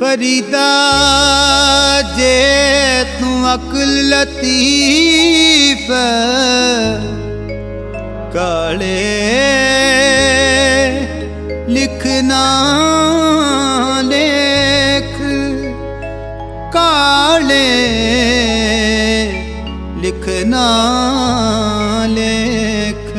ਫਰੀਦਾ, ਜੇ ਤੂੰ ਅਕਲ ਲਤੀਫ, ਕਾਲੇ ਲਿਖਣਾ ਲੇਖ, ਕਾਲੇ ਲਿਖਣਾ ਲੇਖ,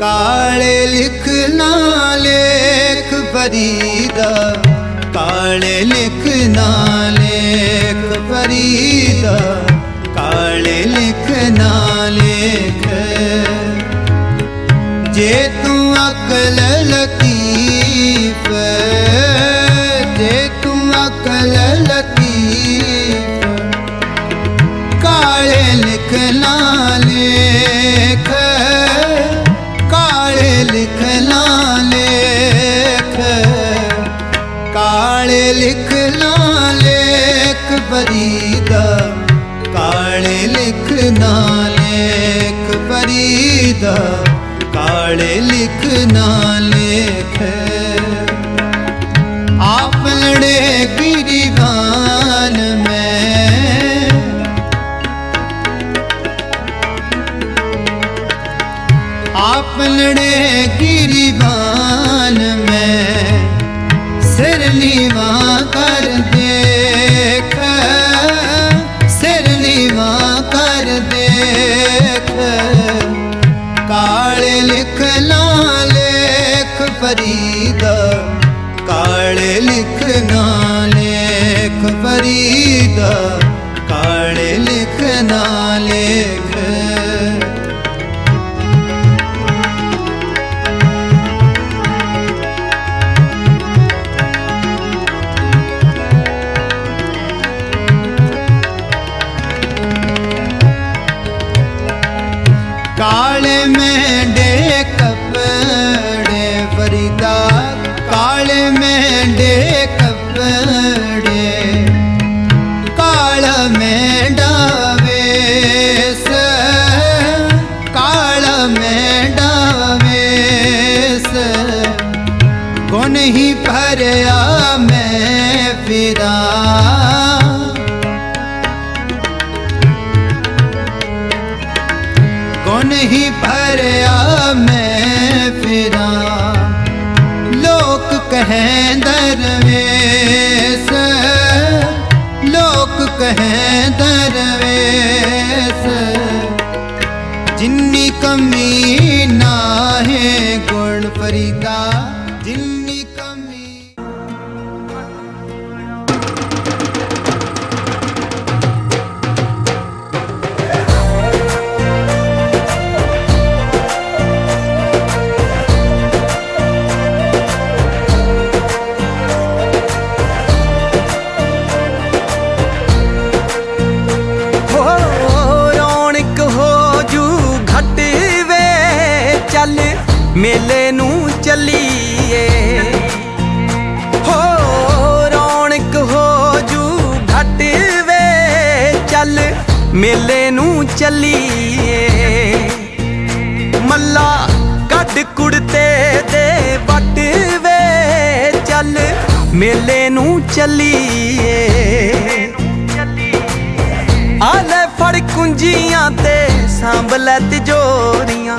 ਕਾਲੇ ਲਿਖਣਾ ਲੇਖ ਫਰੀਦਾ। ਕਾਲੇ ਲਿਖਣਾ ਲੇਖ ਫਰੀਦਾ, ਕਾਲੇ ਲਿਖਣਾ ਲੇਖ। ਜੇ ਤੂੰ ਅਕਲ ਲਤੀਫ, ਜੇ ਤੂੰ ਅਕਲ ਲਤੀਫ, ਕਾਲੇ ਲਿਖਣਾ ਲੇਖ। ਕਾਲੇ ਲਿਖਣਾ ਲੇਖ। ਕਾਲੇ ਲਿਖਣਾ ਲੇਖ ਫਰੀਦਾ, ਕਾਲੇ ਲਿਖਣਾ ਲੇਖ ਫਰੀਦਾ, ਕਾਲੇ ਲਿਖ ਲਿਖਣਾ ਲੇਖ। ਆਪ ਲੜੇ ਗਿਰੀਵਾਨ ਮੈਂ। ਆਪ ਲੜੇ ਗਿਰੀਵਾਨ ਮੈਂ, ਸਿਰ ਨੀਵਾ ਕਰ ਦੇ। ਫਰੀਦਾ ਕਾਲੇ ਲਿਖਣਾ ਲੇਖ ਫਰੀਦਾ ਕਾਲੇ ਲਿਖਣਾ ਲੇਖ। ਕੌਣ ਭਰਿਆ ਮੈਂ ਫਿਰਾਂ ਲੋਕ ਕਹਿ ਦਰਵੇਸ ਲੋਕ ਕਹਿ ਦਰਵੇਸ ਜਿੰਨੀ ਕਮੀ ਨਾ ਹੈ ਗੁਣ ਫਰੀਦਾ ਜਿੰਨੀ ਮੇਲੇ ਨੂੰ ਚੱਲੀਏ। ਹੋ ਰੌਣਕ ਹੋ ਜੂ ਘਟ ਵੇ, ਚੱਲ ਮੇਲੇ ਨੂੰ ਚੱਲੀਏ। ਮੱਲਾ ਕੱਢ ਕੁੜਤੇ ਦੇ ਵੱਟ ਵੇ, ਚੱਲ ਮੇਲੇ ਨੂੰ ਚੱਲੀਏ। ਆ ਲੈ ਫੜ ਕੁੰਜੀਆਂ ਤੇ ਸਾਂਭ ਲੈ ਤਿਜੋਰੀਆਂ।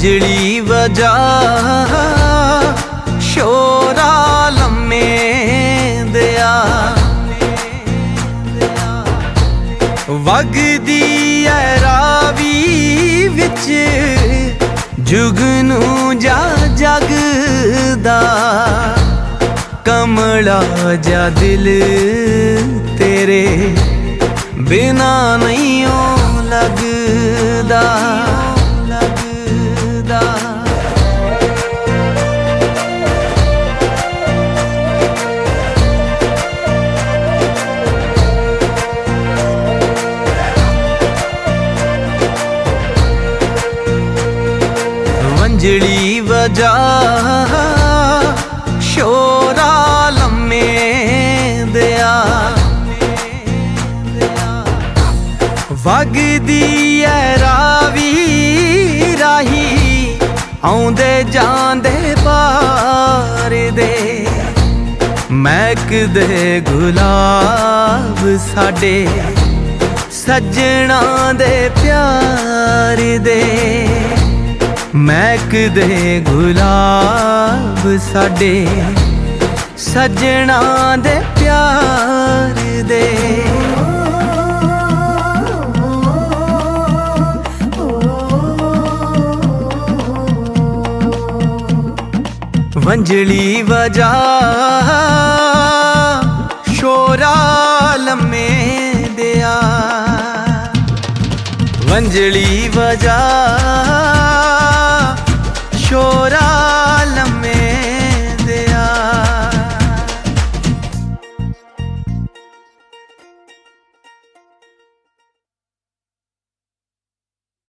ਵੰਜਲੀ ਵਜਾ ਸ਼ੋਰਾ ਲੰਮੇ ਦਿਆ। ਵਗਦੀ ਐ ਰਾਵੀ ਵਿੱਚ ਜੁਗਨੂ ਜਾ ਜਗਦਾ। ਕਮਲਾ ਜਾ ਦਿਲ ਤੇਰੇ ਬਿਨਾ ਨਹੀਂ ਓ ਲੱਗਦਾ ਲੱਗਦਾ। ਵਜਾ ਸ਼ੋਰਾ ਲੰਮੇ ਦਿਆ ਵਗਦੀ ਐ ਰਾਵੀ ਰਾਹੀ ਆਉਂਦੇ ਜਾਂਦੇ ਪਾਰ ਦੇ ਮਹਿਕਦੇ ਗੁਲਾਬ ਸਾਡੇ ਸੱਜਣਾ ਦੇ ਪਿਆਰ ਦੇ ਮਹਿਕਦੇ ਗੁਲਾਬ ਸਾਡੇ ਸੱਜਣਾ ਦੇ ਪਿਆਰ ਦੇ। ਵੰਜਲੀ ਵਜਾ ਸ਼ੋਰਾ ਲੰਮੇ ਦਿਆ। ਵੰਜਲੀ ਵਜਾ